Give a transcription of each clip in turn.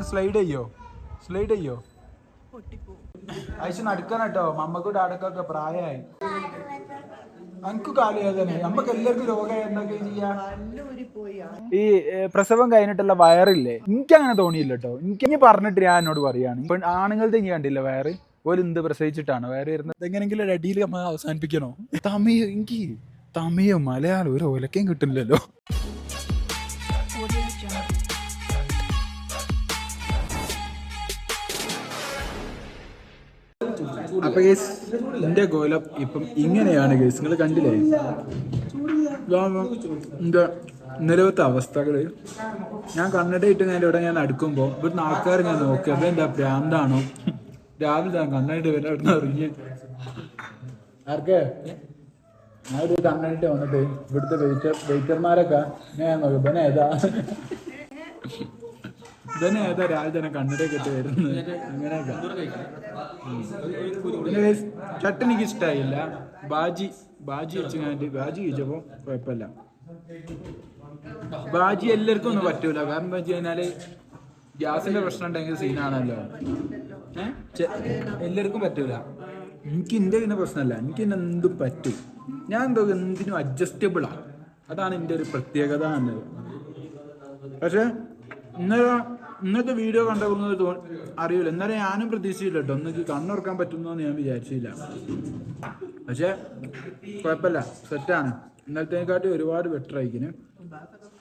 അതിലൊന്ന് സ്ലൈഡ് ചെയ്യോ? സ്ലൈഡ് ചെയ്യോ? ആയിഷ നടക്കണം കേട്ടോ. മമ്മക്കും ഡാഡക്കൊക്കെ പ്രായമായി. എനിക്ക് കാലുവേദന നമ്മക്ക് എല്ലാവർക്കും രോഗം എന്തൊക്കെ ചെയ്യാ? ഈ പ്രസവം കഴിഞ്ഞിട്ടുള്ള വയറില്ലേ? എനിക്ക് അങ്ങനെ തോന്നിയില്ല കേട്ടോ. എനിക്ക് ഇനി പറഞ്ഞിട്ട് ഞാൻ എന്നോട് പറയാണ്. ഇപ്പൊ ആണുങ്ങളുടെ ഇനി കണ്ടില്ല വയറ്. ഒരു എന്ത് പ്രസവിച്ചിട്ടാണ് വയറ് വരുന്നത്? എങ്ങനെങ്കിലും ഒരു അടിയിൽ നമ്മൾ അവസാനിപ്പിക്കണോ? തമിഴ് എനിക്ക് തമിഴ് മലയാളം ഒരു ഒലക്കയും കിട്ടില്ലല്ലോ അപ്പൊ ഗേസ് എന്റെ കോലം ഇപ്പം ഇങ്ങനെയാണ് ഗേസ് നിങ്ങൾ കണ്ടില്ലേ? എന്താ നിലവത്തെ അവസ്ഥകൾ. ഞാൻ കണ്ണട ഇട്ട് ഞാൻ ഇവിടെ ഞാൻ അടുക്കുമ്പോ ഇവിടുന്ന് ആൾക്കാർ ഞാൻ നോക്കി. അപ്പൊ എന്താ ഭ്രാന്താണോ? രാവിലെ ഞാൻ കണ്ണട വരെ അവിടുന്ന് ഇറങ്ങി. ആർക്കേ? ഞാൻ ഒരു വന്നിട്ട് ഇവിടുത്തെ വെയിറ്റർ വെയിറ്റർമാരൊക്കെ ഞാൻ നോക്കി. പിന്നെ ഏതാ? ഇതന്നെ ഏതാ രാവിലെ തന്നെ കണ്ണടയൊക്കെ ഇട്ട് വരുന്നത്? അങ്ങനെയൊക്കെ. ചട്ട് ഇഷ്ടമായില്ല ബാജി ബാജി വെച്ച് കഴിഞ്ഞിട്ട് ബാജി കഴിച്ചപ്പോ കുഴപ്പമില്ല. ബാജി എല്ലാവർക്കും ഒന്നും പറ്റൂല. കാരണം എന്താ വെച്ച് കഴിഞ്ഞാൽ ഗ്യാസിന്റെ പ്രശ്നം ഉണ്ടെങ്കിൽ സീനാണല്ലോ. എല്ലാവർക്കും പറ്റൂല. എനിക്ക് എന്റെ പിന്നെ പ്രശ്നമല്ല. എനിക്ക് പിന്നെ എന്തും പറ്റും? ഞാൻ എന്തോ എന്തിനും അഡ്ജസ്റ്റബിളാ അതാണ് എന്റെ ഒരു പ്രത്യേകത എന്നത് പക്ഷെ ഇന്നലെ ഇന്നത്തെ വീഡിയോ കണ്ടപ്പോൾ തോ അറിയില്ല എന്നാലും ഞാനും പ്രതീക്ഷിച്ചില്ല കേട്ടോ ഒന്നെങ്കിൽ കണ്ണുറക്കാൻ പറ്റുന്നോന്ന് ഞാൻ വിചാരിച്ചില്ല. പക്ഷെ കുഴപ്പമില്ല. സെറ്റാണ്. ഇന്നലത്തേക്കാട്ടി ഒരുപാട് ബെറ്റർ ആയിക്കിന്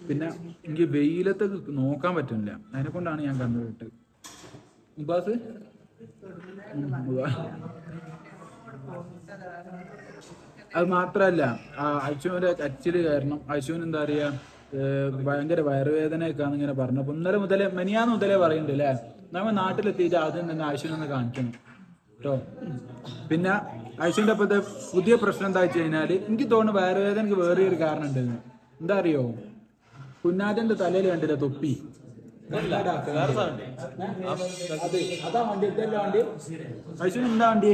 പിന്നെ എനിക്ക് വെയിലത്തെ നോക്കാൻ പറ്റുന്നില്ല. അതിനെ കൊണ്ടാണ് ഞാൻ കണ്ണു വിട്ടത് മുബാസ്? ഉം, മുബാ- അത് മാത്രല്ല. അശുവിന്റെ കച്ചിൽ കാരണം അശുവിന് എന്താ പറയാ? ഭയങ്കര വയറുവേദനയൊക്കെയാണ് ഇങ്ങനെ പറഞ്ഞപ്പോ. ഇന്നലെ മുതലേ മെനിയാന്ന് മുതലേ പറയുന്നുണ്ട് അല്ലേ നമ്മ നാട്ടിലെത്തിയിട്ട് ആദ്യം തന്നെ അശുവിനൊന്ന് കാണിക്കണം കേട്ടോ പിന്നെ അശുവിന്റെ അപ്പത്തെ പുതിയ പ്രശ്നം എന്താ വെച്ച് കഴിഞ്ഞാൽ എനിക്ക് തോന്നുന്നു വയറുവേദനക്ക് വേറെ ഒരു കാരണം ഉണ്ടെന്ന് എന്താ അറിയോ കുഞ്ഞാറ്റന്റെ തലയിൽ കണ്ടില്ല തൊപ്പി? അതെ അതാ വണ്ടി ഇതല്ല വണ്ടി. അശുവിന് എന്താ വണ്ടി?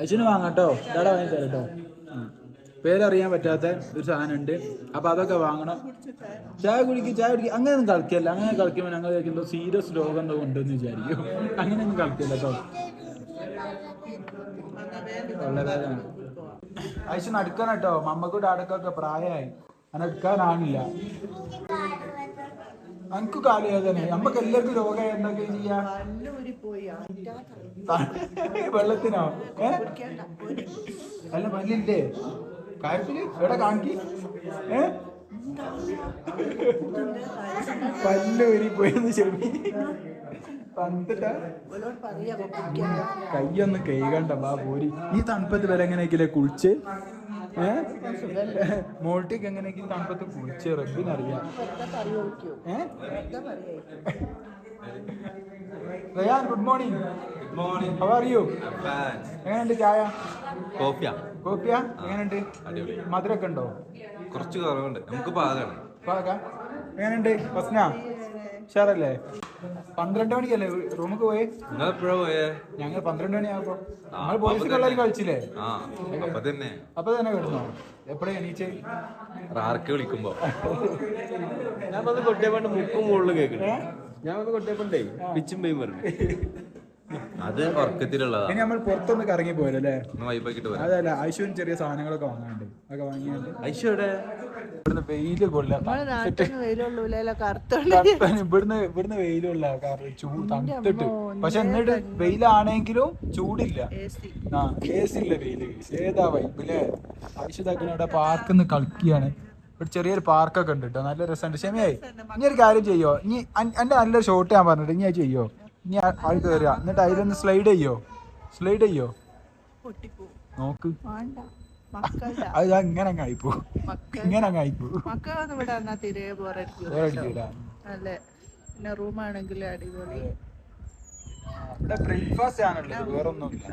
അച്ഛന് വാങ്ങാട്ടോ ഇതാടെ വാങ്ങി തരാം കേട്ടോ പേരറിയാൻ പറ്റാത്ത ഒരു സാധനം ഉണ്ട് അപ്പൊ അതൊക്കെ വാങ്ങണം. ചായ കുടിക്കും ചായ കുടിക്ക്. അങ്ങനെയൊന്നും കളിക്കല്ല. അങ്ങനെ കളിക്കുമ്പോൾ ഞങ്ങൾ എന്തോ സീരിയസ് രോഗം എന്തോ ഉണ്ടെന്ന് വിചാരിക്കും. അങ്ങനെയൊന്നും കളിക്കില്ല കേട്ടോ. തൊള്ളവേദന അയച്ചു നടക്കണം കേട്ടോ. മമ്മക്കും ഡാഡക്കൊക്കെ പ്രായമായി. നടക്കാനാണില്ല എനിക്ക് കാലുവേദന നമ്മക്ക് എല്ലാവർക്കും രോഗം എന്തൊക്കെ ചെയ്യാ? വെള്ളത്തിനോ? ഏ? അല്ല പല്ലില്ലേ? കാര്യത്തിൽ എവിടെ കാണിക്ക്? ഏ? പല്ലൂരി പോയെന്ന് ചെമ്മി. കയ്യൊന്ന് കൈകണ്ട ബാ പോരി. ഈ തണുപ്പത്ത് വരെ എങ്ങനെയൊക്കെ കുളിച്ച്? മോൾട്ടിക്ക് എങ്ങനെയൊക്കെ തണുപ്പത്ത് കുളിച്ച് റബ്ബിനറിയാം. ഏ? Ryan good morning good morning how are you എങ്ങനെയുണ്ട് ചായ? കോഫിയാ. കോപ്പിയ എങ്ങനെയുണ്ട്? അടിപൊളി. മധുരമൊക്കെ ഉണ്ടോ? കുറച്ച് കുറവുണ്ട്. നമുക്ക് പാകാണ് പാക? എങ്ങനെയുണ്ട്? ഫസ്ന ഉഷാറല്ലേ? പന്ത്രണ്ട് മണിക്കല്ലേ റൂമിൽ പോയി? നിങ്ങൾ എപ്പോഴാ പോയേ? ഞങ്ങൾ പന്ത്രണ്ട് മണിയാകുമ്പോ നമ്മൾ അപ്പൊ പോലീസ്. കള്ളാരി കളിച്ചില്ലേ? അപ്പൊ തന്നെ. അപ്പൊ തന്നെ കിടന്നോ? എപ്പോഴാ എണീച്ചേ? റാർക്ക് വിളിക്കുമ്പോ. ഞാൻ മുക്കും മുകളിൽ കേൾക്കണേ ഞാൻ ഒന്ന് കൊട്ടിയപ്പോണ്ടേ പിച്ചും പേയും പറഞ്ഞു. അത് ഉറക്കത്തിലുള്ളതാ. ഇനി നമ്മൾ പുറത്തൊന്ന് കറങ്ങി പോയല്ലേ അതല്ല ആശുവിന് ചെറിയ സാധനങ്ങളൊക്കെ വാങ്ങാനുണ്ട്. ഒക്കെ വാങ്ങിയാണ്ട് ഐശ്വടെ ഇവിടുന്ന് വെയിൽ കൊള്ളാം. ഇവിടുന്ന് ഇവിടുന്ന് വെയിലുള്ള കാരണം ചൂട് തണുത്തിട്ട്. പക്ഷെ എന്നിട്ട് വെയിലാണെങ്കിലും ചൂടില്ല. ആ എ സി ഇല്ല വെയിൽ. ഏതാ വൈബില്ലേ ആവശ്യതാക്കിനവിടെ പാർക്കിൽ നിന്ന് കളിക്കുകയാണ്. ഇവിടെ ചെറിയൊരു പാർക്കൊക്കെ ഉണ്ട് കേട്ടോ നല്ല രസമുണ്ട്. ക്ഷമയായി ഇനി ഒരു കാര്യം ചെയ്യോ? ഇനി എന്റെ നല്ലൊരു ഷോട്ട് ഞാൻ പറഞ്ഞിട്ട് ഇനി അത് ചെയ്യോ? ഇനി ആൾ കയറുക എന്നിട്ട് അതിലൊന്ന് സ്ലൈഡ് ചെയ്യോ? സ്ലൈഡ് ചെയ്യോ? നോക്ക്. അത് ഞാൻ ഇങ്ങനെ അങ്ങ് ആയിപ്പോ ഇങ്ങനെ അങ്ങ് ആയിപ്പോ റൂമാണെങ്കിൽ അടിപൊളി. ഇവിടെ ബ്രേക്ക്ഫാസ്റ്റ് ആണല്ലോ വേറൊന്നുമില്ല.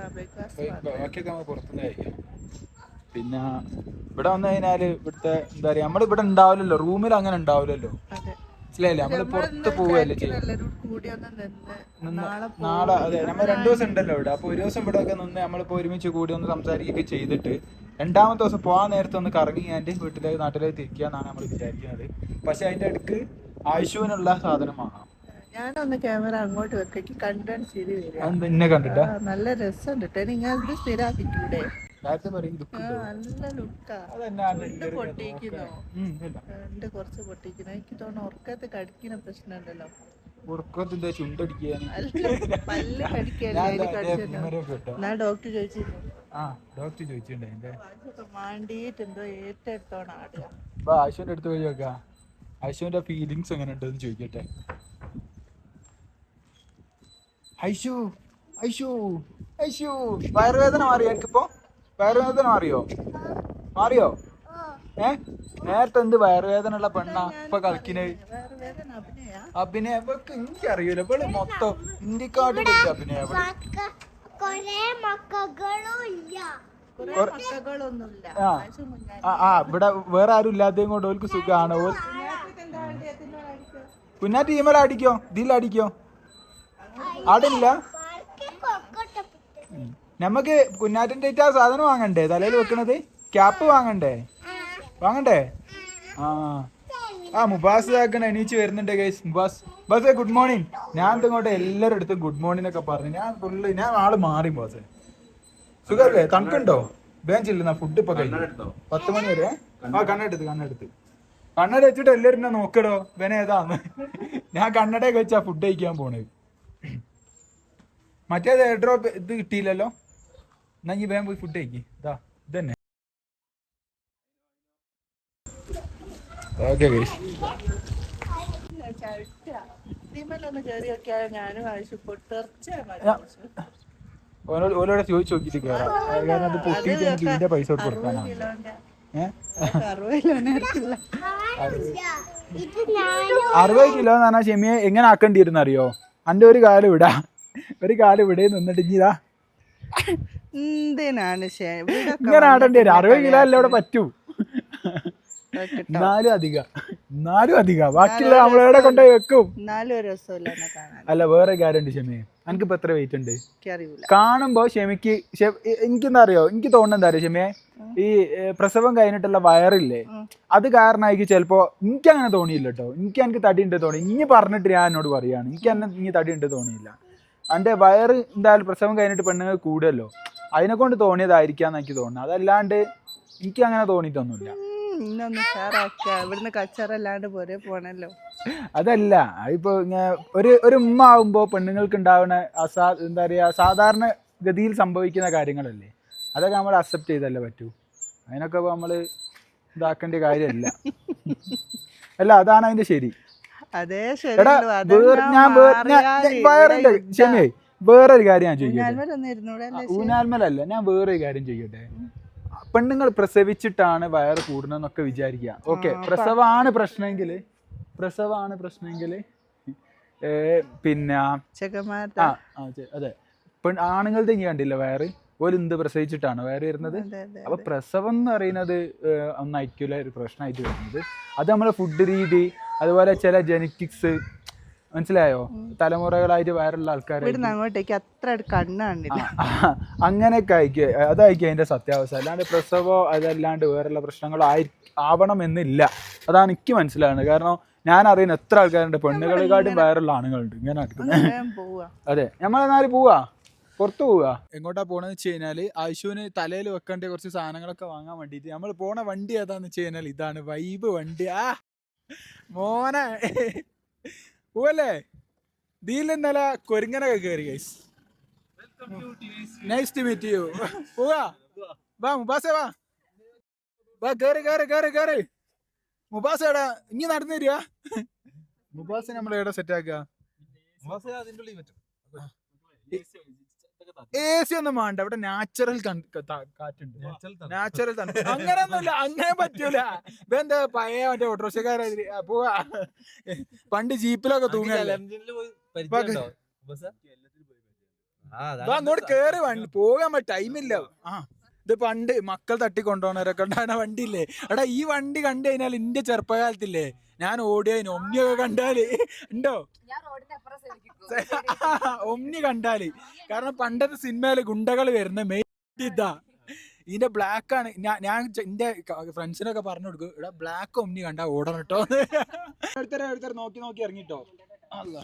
ബാക്കിയൊക്കെ നമ്മൾ പുറത്തുനിന്ന് കഴിക്കാം. പിന്നെ ഇവിടെ വന്നു കഴിഞ്ഞാൽ ഇവിടുത്തെ എന്താ പറയാ നമ്മൾ ഇവിടെ ഉണ്ടാവില്ലല്ലോ റൂമിൽ അങ്ങനെ ഉണ്ടാവില്ലല്ലോ. മനസ്സിലായില്ലേ? നമ്മൾ പുറത്ത് പോവല്ലേ ചെയ്യും നാളെ അതെ നമ്മൾ രണ്ടു ദിവസം ഉണ്ടല്ലോ ഇവിടെ. അപ്പൊ ഒരു ദിവസം ഇവിടെ ഒക്കെ നിന്ന് നമ്മളിപ്പോ ഒരുമിച്ച് കൂടി ഒന്ന് സംസാരിക്കുകയൊക്കെ ചെയ്തിട്ട് രണ്ടാമത്തെ ദിവസം പോകാൻ നേരത്തെ ഒന്ന് കറങ്ങി എന്റെ വീട്ടിലേക്ക് നാട്ടിലേക്ക് തിരിക്കുക എന്നാണ് നമ്മൾ വിചാരിക്കുന്നത്. പക്ഷെ അതിന്റെ അടുക്ക് ആയുഷുവിനുള്ള സാധനം വാങ്ങാം ഞാനൊന്ന് ക്യാമറ അങ്ങോട്ട് വെക്കി. കണ്ടാൻ ശരി വരിക. ഇന്നെ കണ്ടിട്ടാ? നല്ല രസമുണ്ട് ഇങ്ങനെ സ്ഥിരാക്കിക്കൂടെ? നേരത്തെ പറയും ആ, നല്ല ലുക്കാ. പൊട്ടിക്കുന്നോ. എന്റെ കുറച്ച് പൊട്ടിക്കുന്നു. എനിക്ക് തോന്നുന്നു ഉറക്കത്ത് കടിക്കുന്ന പ്രശ്നമുണ്ടല്ലോ. ഉറക്കത്തിന്റെ ചുണ്ടടിക്കാൻ അല്ല പല്ല് കടിച്ചിട്ടുണ്ടോ എന്നാ ഡോക്ടർ ചോദിച്ചിരുന്നു. ആ ഡോക്ടർ ചോദിച്ചിട്ടുണ്ട് എന്റെ മാണ്ടിയിട്ട് എന്തോ ഏറ്റെടുത്തോണം ആടുക. അപ്പൊ ആശുവിന്റെ അടുത്ത് പോയി നോക്കാം. ആശുവിന്റെ ഫീലിങ്സ് എങ്ങനെ ഉണ്ടെന്ന് ചോദിക്കട്ടെ. ഐശു ഐശു ഐശു വയറുവേദന മാറിയോ എനിക്കിപ്പോ വയറുവേദന മാറിയോ? മാറിയോ? ഏ? നേരത്തെ എന്ത് വയറുവേദന ഉള്ള പെണ്ണാ ഇപ്പൊ കളിക്കുന്നത് അഭിനയ ഇവക്ക് എനിക്കറിയൂല ഇവൾ മൊത്തം ഇന്ത്യക്കാട്ട് പറ്റിയ അഭിനയ ആ. ആ ആ ഇവിടെ വേറെ ആരും ഇല്ലാത്തതും കൊണ്ട് ഓൽക്ക് സുഖമാണ് പിന്നെ കുഞ്ഞാ ഇതിലടിക്കോ അടിക്കോ? ആടില്ല? നമുക്ക് കുഞ്ഞാറ്റിന്റെ ആ സാധനം വാങ്ങണ്ടേ? തലയിൽ വെക്കണത്? ക്യാപ്പ് വാങ്ങണ്ടേ? വാങ്ങണ്ടേ? ആ. ആ മുബാസ് ആക്കണ എണീച്ച് വരുന്നുണ്ട് ഗൈസ് മുബാസ്. ബസ് ഗുഡ് മോർണിംഗ് ഞാൻ ഇങ്ങോട്ട് എല്ലാവരും അടുത്തും ഗുഡ് മോർണിംഗ് ഒക്കെ പറഞ്ഞു. ഞാൻ ഫുള്ള് ഞാൻ ആൾ മാറി ബോസ് സുഖല്ലേ? തണുക്കുണ്ടോ? ബേഞ്ചില്ല ഫുഡ് ഇപ്പൊ കഴിഞ്ഞു പത്ത് മണി വരെ? ആ കണ്ണെടുത്ത് കണ്ണെടുത്ത് കണ്ണട വെച്ചിട്ട് എല്ലാവരും എന്നെ നോക്കടോ? വേനെ ഏതാന്ന്? ഞാൻ കണ്ണടയൊക്കെ വെച്ചാ ഫുഡ് കഴിക്കാൻ പോണത്. മറ്റേത് എയർ ഡ്രോപ്പ് ഇത് കിട്ടിയില്ലല്ലോ? എന്നാ ഇനി വേഗം പോയി ഫുഡ് കഴിക്ക്. ഇതാ ഇതന്നെ. ഓക്കെ ഗൈസ് ഓനോട് ഓലോടെ ചോദിച്ചു കാരണം അത് പൊട്ടിയിട്ട് എനിക്ക് ഇതിന്റെ പൈസ കൊടുത്ത് കൊടുക്കാനാണ്. കിലോന്റെ ഏഹ് അറുപത് കിലോ നേരത്തില്ല ഇത് ഞാനും അറുപത് കിലോ എന്ന് പറഞ്ഞാൽ ഷെമിയെ എങ്ങനെ ആക്കേണ്ടിയിരുന്നു അറിയോ അന്റെ ഒരു കാലം ഇടാ ഒരു കാലം ഇവിടെ നിന്നിട്ട് ഇനി ഇതാ. എന്തിനാണ് ഇങ്ങനെ ആടേണ്ടി വരും. അറുപത് കിലോ അല്ലേ ഇവിടെ പറ്റൂ? നാലും അധികം. എന്നാലും അധിക. എന്നാലും അധിക ബാക്കിയുള്ള നമ്മളെവിടെ കൊണ്ടുപോയി വെക്കും? എന്നാലും ഒരു രസമില്ല എന്നെ കാണാൻ? അല്ല വേറെ കാര്യമുണ്ട് ഷെമിയെ ഇപ്പൊ എത്ര വെയിറ്റ് ഉണ്ട്? കാണുമ്പോ ഷെമിക്ക് എനിക്കെന്താ അറിയോ എനിക്ക് തോന്നുന്നത് എന്താ അറിയോ ഷെമിയെ ഈ പ്രസവം കഴിഞ്ഞിട്ടുള്ള വയറില്ലേ? അത് കാരണമായിരിക്കും ചിലപ്പോ എനിക്ക് അങ്ങനെ തോന്നിയില്ല കേട്ടോ എനിക്ക് എനിക്ക് തടി ഉണ്ട് തോന്നി. ഇനി പറഞ്ഞിട്ട് ഞാൻ എന്നോട് പറയാണ്. എനിക്ക് എന്നെ ഇനി തടി ഉണ്ട് തോന്നിയില്ല. എന്റെ വയറ് എന്തായാലും പ്രസവം കഴിഞ്ഞിട്ട് പെണ്ണുങ്ങൾ കൂടുമല്ലോ അതിനെ കൊണ്ട് തോന്നിയതായിരിക്കാന്ന് എനിക്ക് തോന്നുന്നു. അതല്ലാണ്ട് എനിക്ക് അങ്ങനെ തോന്നിയിട്ടൊന്നുമില്ല. ഉം, ഇന്നൊന്ന് ഷെയറാക്കുക ഇവിടുന്ന് കച്ചറല്ലാണ്ട് പോരെ പോണല്ലോ. അതല്ല ഇപ്പൊ ഒരു ഒരു ഉമ്മ ആവുമ്പോ പെണ്ണുങ്ങൾക്ക് ഉണ്ടാവുന്ന അസാ എന്താ പറയാ സാധാരണ ഗതിയിൽ സംഭവിക്കുന്ന കാര്യങ്ങളല്ലേ? അതൊക്കെ നമ്മൾ അക്സെപ്റ്റ് ചെയ്തല്ലേ പറ്റൂ? അതിനൊക്കെ ഇപ്പൊ നമ്മൾ ഇതാക്കേണ്ട കാര്യമല്ല അല്ല അതാണ് അതിന്റെ ശരി. അതേ ശരി ഞാൻ ഞാൻ വേറെ ഒരു കാര്യം ഞാൻ ചോദിക്കട്ടെ? ഊനാൽമലല്ല ഞാൻ വേറൊരു കാര്യം ചെയ്യട്ടെ പെണ്ണുങ്ങൾ പ്രസവിച്ചിട്ടാണ് വയറ് കൂടുന്നതെന്നൊക്കെ വിചാരിക്കുക. ഓക്കെ പ്രസവമാണ് പ്രശ്നമെങ്കിൽ പ്രസവമാണ് പ്രശ്നമെങ്കിൽ പിന്നെ ആ അതെ. പെൺ ആണുങ്ങളുടെ ഇനി കണ്ടില്ല വയറ്? ഒരു എന്ത് പ്രസവിച്ചിട്ടാണ് വയറ് വരുന്നത്? അപ്പൊ പ്രസവം എന്ന് പറയുന്നത് ഒന്നായിരിക്കില്ല ഒരു പ്രശ്നമായിട്ട് വരുന്നത്. അത് നമ്മളെ ഫുഡ് രീതി അതുപോലെ ചില ജെനറ്റിക്സ് മനസ്സിലായോ? തലമുറകളായിട്ട് വയറുള്ള ആൾക്കാർ ഇവിടുന്ന് അങ്ങോട്ടേക്ക് അത്ര കണ്ണ് കണ്ടില്ല. അങ്ങനെയൊക്കെ ആയിരിക്കും അതായിരിക്കും അതിന്റെ സത്യാവസ്ഥ. അല്ലാണ്ട് പ്രസവോ അതല്ലാണ്ട് വേറെയുള്ള പ്രശ്നങ്ങളോ ആയി ആവണമെന്നില്ല. അതാണ് എനിക്ക് മനസ്സിലാകുന്നത് കാരണം ഞാൻ അറിയുന്ന എത്ര ആൾക്കാരുണ്ട്. പെണ്ണുകളെക്കാട്ടും വയറുള്ള ആണുങ്ങളുണ്ട്. ഇങ്ങനെ നടക്കുന്നത് അതെ. നമ്മളെന്നാലും പോവാ? പുറത്തു പോവാ? എങ്ങോട്ടാ പോണെന്ന് വെച്ച് കഴിഞ്ഞാൽ ആയുഷുവിന് തലയിൽ വെക്കേണ്ട കുറച്ച് സാധനങ്ങളൊക്കെ വാങ്ങാൻ വേണ്ടിയിട്ട് നമ്മൾ പോണ വണ്ടി ഏതാന്ന് വെച്ച് കഴിഞ്ഞാൽ ഇതാണ് വൈബ് വണ്ടി. ആ മോനെ. പോവല്ലേ ഇതിൽ ഇന്നലെ കൊരിങ്ങനൊക്കെ കയറി guys nice to meet you പോവാ വാ മുബാസേ വാ. വാ കേറി കേറി കേറി കേറി. മുബാസ എടാ ഇനി നടന്നു തരിക മുബാസ നമ്മൾ എവിടെ സെറ്റ് ആക്കുക എ സി ഒന്നും വേണ്ട. ഇവിടെ നാച്ചുറൽ കാറ്റുണ്ട്. നാച്ചുറൽ തണുപ്പ്. അങ്ങനെയൊന്നുമില്ല അങ്ങനെ പറ്റൂല. ഇതെന്താ പഴയ മറ്റേ ഓട്ടോറിക്ഷക്കാരെ പോവാ. പണ്ട് ജീപ്പിലൊക്കെ തൂങ്ങല്ലേ? അങ്ങോട്ട് കേറി വണ്ടി. പോകാൻ ടൈമില്ല ആ. ഇത് പണ്ട് മക്കൾ തട്ടിക്കൊണ്ടുപോണവരൊക്കെ ഉണ്ടാകുന്ന വണ്ടിയില്ലേ? എടാ ഈ വണ്ടി കണ്ടു കഴിഞ്ഞാൽ എന്റെ ചെറുപ്പകാലത്തില്ലേ? ഞാൻ ഓടിയതിന് ഒമ്നിയൊക്കെ കണ്ടാൽ. ഉണ്ടോ? ഒമ്നി കണ്ടാൽ. കാരണം പണ്ടത്തെ സിനിമയിൽ ഗുണ്ടകൾ വരുന്ന മെയിൻ ഇതാ. ഇതിന്റെ ബ്ലാക്ക് ആണ്. ഞാൻ ഞാൻ എന്റെ ഫ്രണ്ട്സിനൊക്കെ പറഞ്ഞു കൊടുക്കും. ഇവിടെ ബ്ലാക്ക് ഒമ്നി കണ്ടാ ഓടണം കേട്ടോ നോക്കി നോക്കി ഇറങ്ങിട്ടോ. അല്ല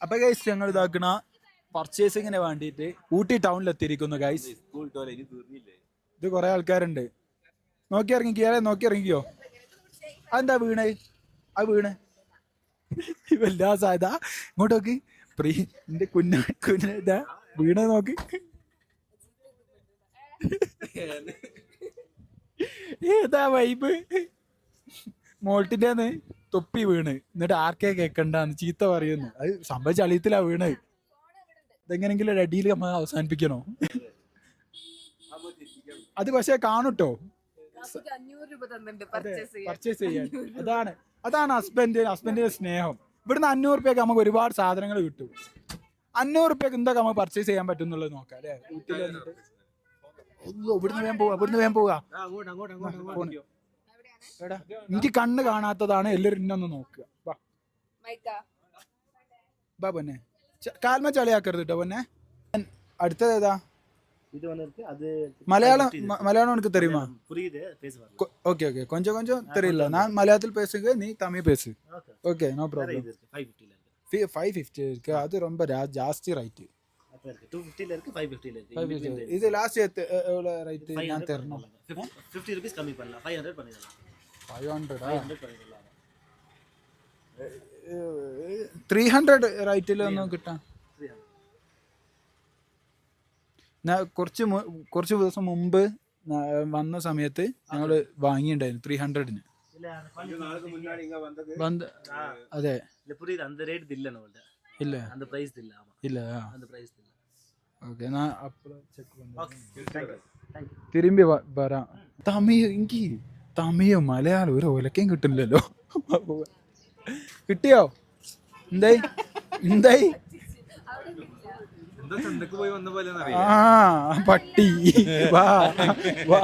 അപ്പൊ ഗൈസ് ഞങ്ങൾ ഇതാക്കണ പർച്ചേസിങ്ങിന് വേണ്ടിയിട്ട് ഊട്ടി ടൗണിൽ എത്തിയിരിക്കുന്നു ഗൈസ് ഇത് കുറെ ആൾക്കാരുണ്ട്. നോക്കി ഇറങ്ങിക്കോ ഇയാളെ നോക്കി ഇറങ്ങിക്കോ. അതെന്താ വീണേ? ആ വീണ്. വല്ലാ സാധ്യത ഇങ്ങോട്ട് നോക്ക്. പ്രീ എന്റെ കുഞ്ഞ കുഞ്ഞ വീണ നോക്ക്. ഏതാ വൈബ് മോൾട്ടിന്റെ തൊപ്പി വീണ്. എന്നിട്ട് ആർക്കേ കേക്കണ്ടെന്ന് ചീത്ത പറയുന്നു. അത് സംഭവിച്ച അളിയത്തിലാ വീണ്. ഇതെങ്ങനെങ്കിലും ഒരു അടിയിൽ നമ്മൾ അവസാനിപ്പിക്കണോ? അത് പക്ഷെ കാണുട്ടോ. പർച്ചേസ് ചെയ്യാൻ. അതാണ് അതാണ് ഹസ്ബൻഡ് ഹസ്ബൻഡിന്റെ സ്നേഹം. ഇവിടുന്ന് അഞ്ഞൂറ് റുപ്യക്ക് നമുക്ക് ഒരുപാട് സാധനങ്ങൾ കിട്ടും. അഞ്ഞൂറ് റുപ്യക്ക് എന്തൊക്കെ നമുക്ക് പർച്ചേസ് ചെയ്യാൻ പറ്റും എന്നുള്ളത് നോക്കാം അല്ലേ? വീട്ടിൽ ഇവിടുന്ന് വേഗം പോവാ ഇവിടുന്ന് വേഗം പോവാ. അങ്ങോട്ട് അങ്ങോട്ട് അങ്ങോട്ട് ഫോണ്. എടാ എനിക്ക് കണ്ണ് കാണാത്തതാണ് എല്ലാവരും ഇന്നൊന്ന് നോക്കുക. വാ. മൈക്ക. വാ പൊന്നെ. കാൽമ ചളിയാക്കരുത് കേട്ടോ പൊന്നെ. അടുത്തത് ഏതാ? இது ஒன்று இருக்கு அது മലയാളം മ- മലയാളം എനിക്ക് தெரியுமா புரியுது பேசுவாங்க ஓகே ஓகே கொஞ்சம் கொஞ்சம் தெரியல நான் மலையாளத்தில் பேசுங்க நீ தமிழ் பேசு ஓகே ஓகே நோ வேற ப்ராப்ளம் இது இருக்கு ஃபைவ் ஃபிஃப்டியில் இருக்கு ஃபைவ் ஃபிஃப்டி இருக்கு அது ரொம்ப ஜா- ஜாஸ்தி ரைட்டு அப்போ இருக்கு டூ ஃபிஃப்டியில் இருக்கு ஃபைவ் ஃபிஃப்டியில் இருக்கு இது லாஸ்ட் எவ்வளோ ரைட்டு நான் தரணும் ஃபிஃப்டி ருபீஸ் கம்மி பண்ணலாம் ஃபைவ் ஹண்ட்ரட் பண்ணிடலாம் ஃபைவ் ஹண்ட்ரடா ஃபைவ் ஹண்ட்ரட் பண்ணிடலாம் ത്രീ ഹൺഡ്രഡ് റൈറ്റിലൊന്നും കിട്ടാം ഞാൻ കുറച്ച് കുറച്ച് ദിവസം മുമ്പ് വന്ന സമയത്ത് ഞങ്ങൾ വാങ്ങിയിട്ടുണ്ടായിരുന്നു ത്രീ ഹൺഡ്രഡിന് അതെ. ഇല്ല. ഇല്ല ഓക്കെ തിരുമ്പി വരാം. തമിഴ് എനിക്ക് തമിഴ് മലയാളം ഒരു ഒലക്കയും കിട്ടില്ലല്ലോ. കിട്ടിയോ? എന്തായി? എന്തായി? ആ പട്ടി. വാ വാ.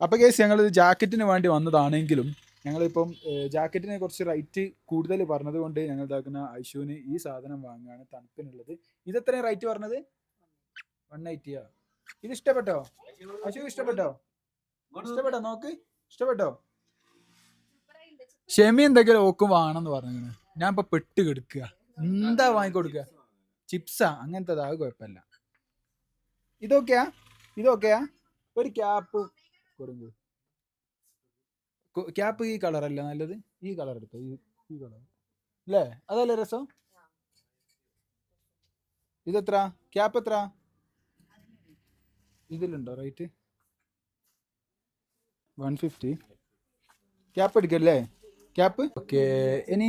അപ്പൊ കേസ് ഞങ്ങൾ ജാക്കറ്റിന് വേണ്ടി വന്നതാണെങ്കിലും ഞങ്ങളിപ്പം ജാക്കറ്റിനെ കുറച്ച് റേറ്റ് കൂടുതൽ പറഞ്ഞത് കൊണ്ട് ഞങ്ങൾ ഇതാക്കുന്ന ഐഷുവിന് ഈ സാധനം വാങ്ങാണ് തണുപ്പിനുള്ളത്. ഇത് എത്രയും റേറ്റ് പറഞ്ഞത്? വൺ എയ്റ്റിയാ ഇത് ഇഷ്ടപ്പെട്ടോ? ഐഷു ഇഷ്ടപ്പെട്ടോ? ഇഷ്ടപ്പെട്ടോ? നോക്ക്. ഇഷ്ടപ്പെട്ടോ? ഷെമി എന്തെങ്കിലും ഓക്കും വാങ്ങണമെന്ന് പറഞ്ഞു ഞാൻ ഇപ്പൊ പെട്ട് കെടുക്കുക എന്താ വാങ്ങിക്കൊടുക്കുക ചിപ്സാ അങ്ങനത്തെ അത് കുഴപ്പമില്ല. ഇതൊക്കെയാ? ഇതൊക്കെയാ? ഒരു ക്യാപ്പ് കൊടുങ്കു ക്യാപ്പ് ഈ കളർ അല്ല നല്ലത്? ഈ കളർ എടുത്തോ. ഈ ഈ കളർ. അല്ലേ അതല്ലേ രസം? ഇതെത്ര? ക്യാപ്പ് എത്ര ഇതിലുണ്ടോ റേറ്റ്? വൺ ഫിഫ്റ്റി ക്യാപ്പ് എടുക്കല്ലേ? ക്യാപ്പ് ഓക്കെ ഇനി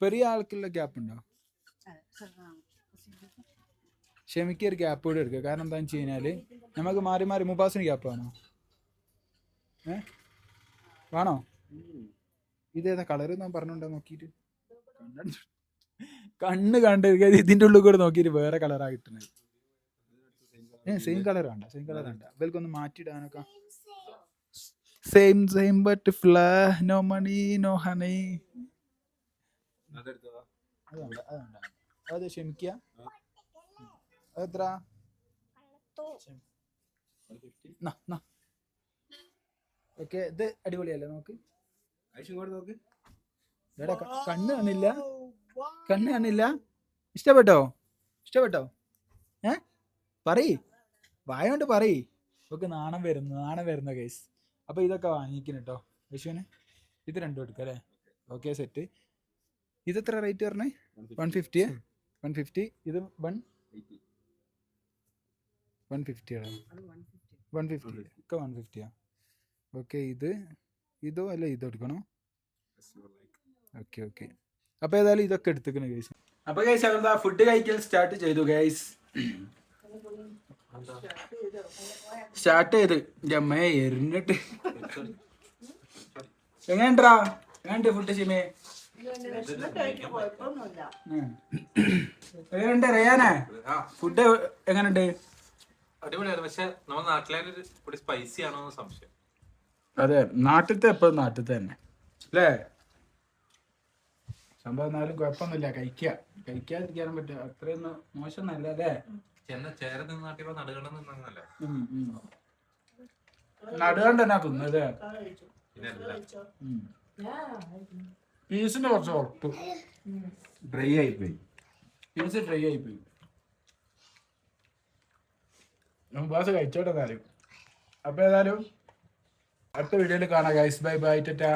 പെരിയ ആൾക്കുള്ള ക്യാപ്പ് ഉണ്ടോ? ക്ഷമിക്ക് ഒരു ക്യാപ്പ് കൂടെ എടുക്കുക കാരണം എന്താണെന്ന് വെച്ച് കഴിഞ്ഞാൽ നമുക്ക് മാറി മാറി മുബാസിന് ക്യാപ്പ് വേണോ? ഏ? വേണോ? ഇതേതാ കളർ ഞാൻ പറഞ്ഞുണ്ടോ നോക്കിയിട്ട്? കണ്ണ് കണ്ടിരിക്കുക ഇതിന്റെ ഇതിന്റെ ഉള്ളിൽ കൂടെ നോക്കിയിട്ട് വേറെ കളറാണ് കിട്ടുന്നത് സെയിം കളർ വേണ്ട സെയിം കളർ വേണ്ട. ഇവർക്കൊന്ന് മാറ്റിയിടാനൊക്കെ. സെയിം സെയിം ബട്ട് ഫ്ലാ നോ മണി നോ ഹണി അത് ക്ഷമിക്കുക ഓക്കെ ഇത് അടിപൊളിയല്ലേ നോക്ക്? കണ്ണ് കാണില്ല. കണ്ണ് കാണില്ല. ഇഷ്ടപ്പെട്ടോ? ഇഷ്ടപ്പെട്ടോ? ഏ? പറയ്. വായ കൊണ്ട് പറയ് നാണം വരുന്നു നാണം വരുന്നു കേസ് അപ്പൊ ഇതൊക്കെ വാങ്ങിക്കണം കേട്ടോ വിഷുവിന് ഇത് രണ്ടും എടുക്കാം അല്ലേ? ഓക്കെ സെറ്റ് ഇത് എത്ര റേറ്റ് പറഞ്ഞേ വൺ ഫിഫ്റ്റി വൺ ഫിഫ്റ്റി ഇത് വൺ വൺ ഫിഫ്റ്റി ആണ്. വൺ ഫിഫ്റ്റി ഒക്കെ വൺ ഫിഫ്റ്റിയാ ഓക്കെ ഇത്? ഇതോ അല്ല ഇതോ എടുക്കണോ? ഓക്കെ ഓക്കെ അപ്പോൾ ഏതായാലും ഇതൊക്കെ എടുത്തേക്കണേ ഗൈസ് അപ്പോൾ ഗൈസ് അവരുടെ ഫുഡ് കഴിക്കൽ സ്റ്റാർട്ട് ചെയ്തു ഗൈസ് സ്റ്റാർട്ട് ചെയ്ത്. അമ്മയെ എറിഞ്ഞിട്ട്. എങ്ങനെണ്ടാ എങ്ങനെയുണ്ട് ഫുഡ് സിമേ എങ്ങനെയുണ്ട് റയാനെ? ഫുഡ് എങ്ങനെയുണ്ട്? അടിപൊളിയാണ് പക്ഷെ നമ്മുടെ നാട്ടിലെ കൂടി സ്പൈസി ആണോ സംശയം. അതെ നാട്ടിലത്തെ എപ്പോഴും നാട്ടിലത്തെ തന്നെ. അല്ലേ? സംഭവം എന്നാലും കുഴപ്പമൊന്നുമില്ല. കഴിക്കുക. കഴിക്കാതിരിക്കാനും പറ്റുക അത്രയൊന്നും മോശമൊന്നല്ല അല്ലേ? ചെന്ന ചേര നിന്നാട്ടിയോ നടുകണ്ട നിന്നല്ലേ നടുകണ്ട തന്നെ തിന്നത് പിന്നെ അല്ല പീസിന് കുറച്ച് ഉറപ്പ്. ഡ്രൈ ആയിപ്പോയി. പീസ് ഡ്രൈ ആയി പോയി ബാസ് കഴിച്ചോട്ടെ എന്നാലും. അപ്പൊ ഏതായാലും അടുത്ത വീഡിയോയിൽ കാണാം ഗൈസ് ബൈ ബൈ ടാ